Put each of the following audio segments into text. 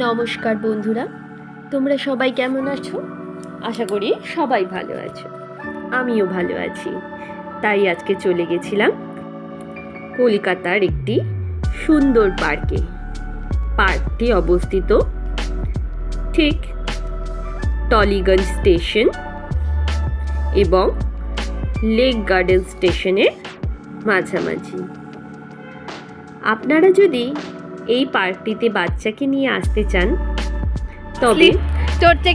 নমস্কার বন্ধুরা, তোমরা সবাই কেমন আছো? আশা করি সবাই ভালো আছো। আমিও ভালো আছি। তাই আজকে চলে গেছিলাম কলকাতার একটি সুন্দর পার্কে। পার্কটি অবস্থিত ঠিক টলিগঞ্জ স্টেশন এবং লেক গার্ডেন স্টেশনের মাঝামাঝি। আপনারা যদি এই পার্কটিতে বাচ্চাকে নিয়ে আসতে চান তবে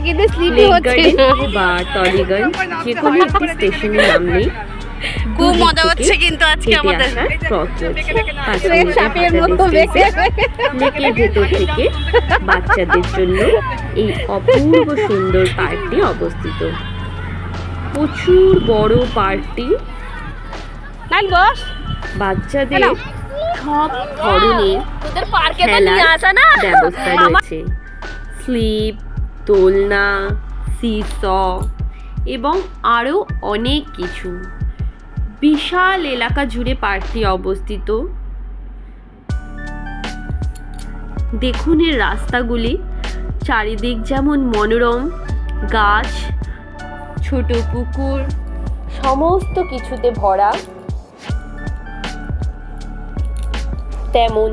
কিন্তু স্লিপি হচ্ছে। বা টলিগঞ্জ যে কোনো একটি স্টেশনের নামলেই খুব মজা হচ্ছে কিন্তু আজকে আমাদের। আসার পথ রয়েছে। পাঁচ সে মিনিটের সাপের মতো লেকের ভেতর থেকে বাচ্চাদের জন্য এই অপূর্ব সুন্দর পার্কটি অবস্থিত। প্রচুর বড় পার্কটি বাচ্চাদের। সব ধরনের তো খেলার ব্যবস্থা রয়েছে। স্লিপ দোলনা সিস এবং আরও অনেক কিছু। বিশাল এলাকা জুড়ে পার্কটি অবস্থিত। দেখুন এর রাস্তাগুলি। চারিদিক যেমন মনোরম গাছ ছোট পুকুর সমস্ত কিছুতে ভরা। তেমন।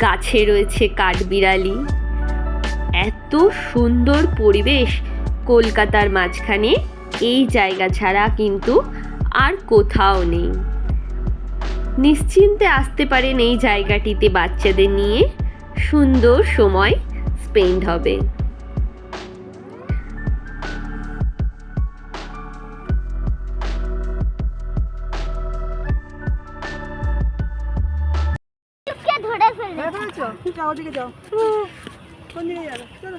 গাছে রয়েছে কাঠবিড়ালি। এত সুন্দর পরিবেশ কলকাতার মাঝখানে। এই জায়গা ছাড়া কিন্তু আর কোথাও নেই। নিশ্চিন্তে আসতে পারেন এই জায়গাটিতে বাচ্চাদের নিয়ে। সুন্দর সময় স্পেন্ড হবে। ধরে ফেলবে। হ্যাঁ যাও ওদিকে যাও। কোন দিকে যাবে? চলো।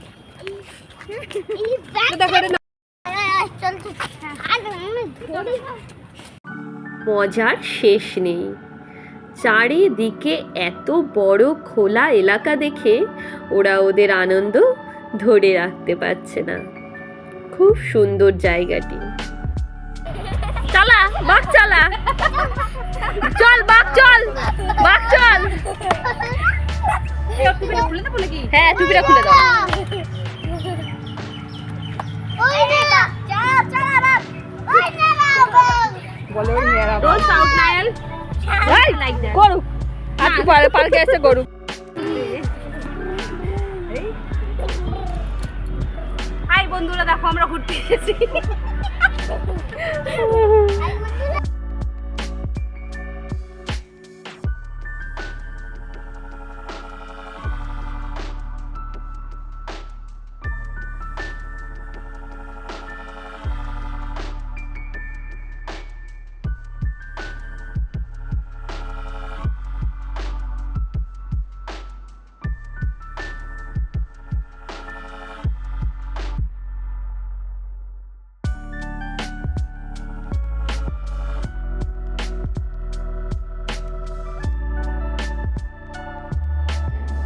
এই ব্যাগ মজার শেষ নেই। চারিদিকে এত বড় খোলা এলাকা দেখে ওরা ওদের আনন্দ ধরে রাখতে পারছে না। খুব সুন্দর জায়গাটি। চালা বাঘ চালা। চল বাঘ চল। বাঘ চল। হ্যাঁ টুপিটা খুলে দাও। আজকে পার্কে এসে হাই বন্ধুরা দেখো আমরা ঘুরতে এসেছি।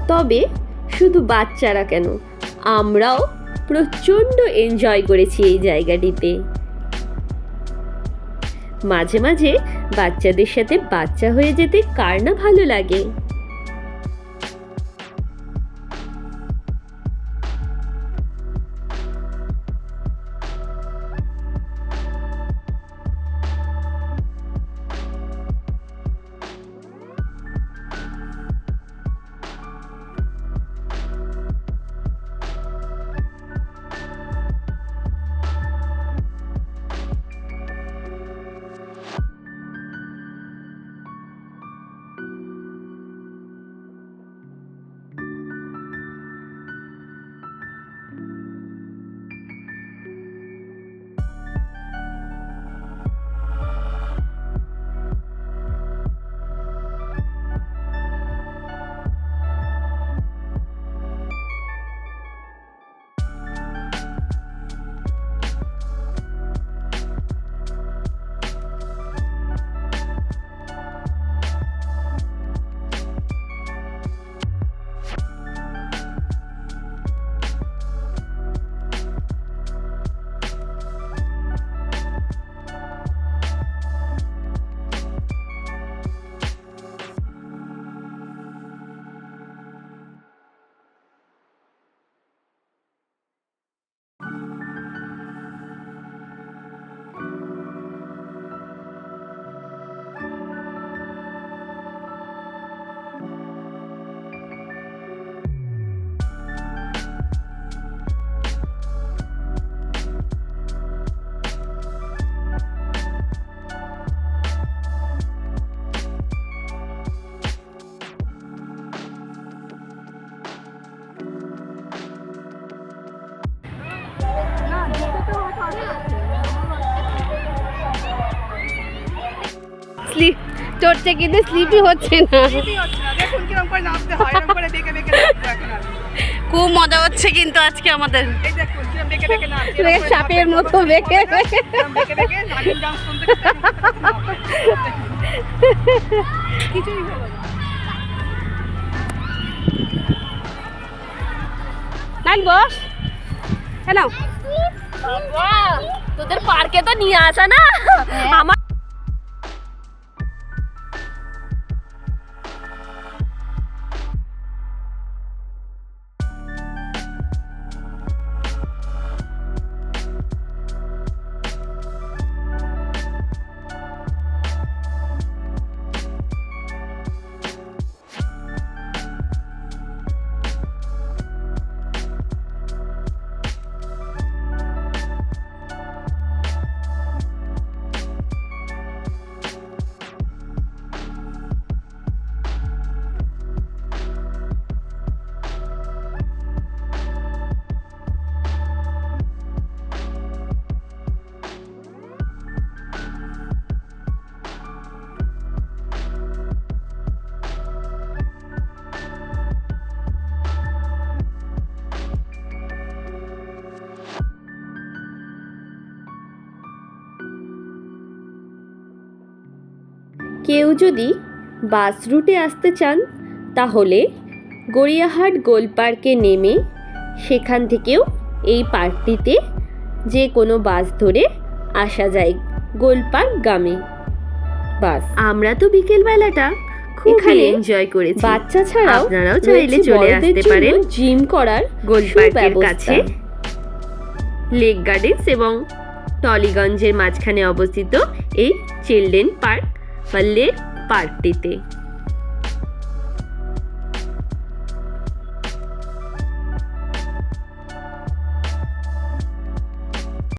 তবে শুধু বাচ্চারা কেন? আমরাও প্রচণ্ড এনজয় করেছি এই জায়গাটিতে। মাঝে মাঝে বাচ্চাদের সাথে বাচ্চা হয়ে যেতে কার না ভালো লাগে? স্লিপ চড়ছে কিন্তু স্লিপই হচ্ছে না। কিছুই হচ্ছে না। হয়। খুব মজা হচ্ছে কিন্তু আজকে আমাদের। সাপের মতো বেঁকে নাইন বস। কেন তোদের পার্কে তো নিয়ে আসা না? আমার কেউ যদি বাস রুটে আসতে চান তাহলে গড়িয়াহাট গোল পার্কে নেমে সেখান থেকেও এই পার্কটিতে যে কোনো বাস ধরে আসা যায় গোল পার্ক গ্রামে। বাস। আমরা তো বিকেলবেলাটা খুব এখানে এনজয় করেছি। বাচ্চা ছাড়াও আপনারাও চাইলে চলে আসতে পারেন। জিম করার গোল পার্কের। কাছে। লেক গার্ডেন্স এবং টলিগঞ্জের মাঝখানে অবস্থিত এই চিলড্রেন পার্ক। বা লেক পার্কটিতে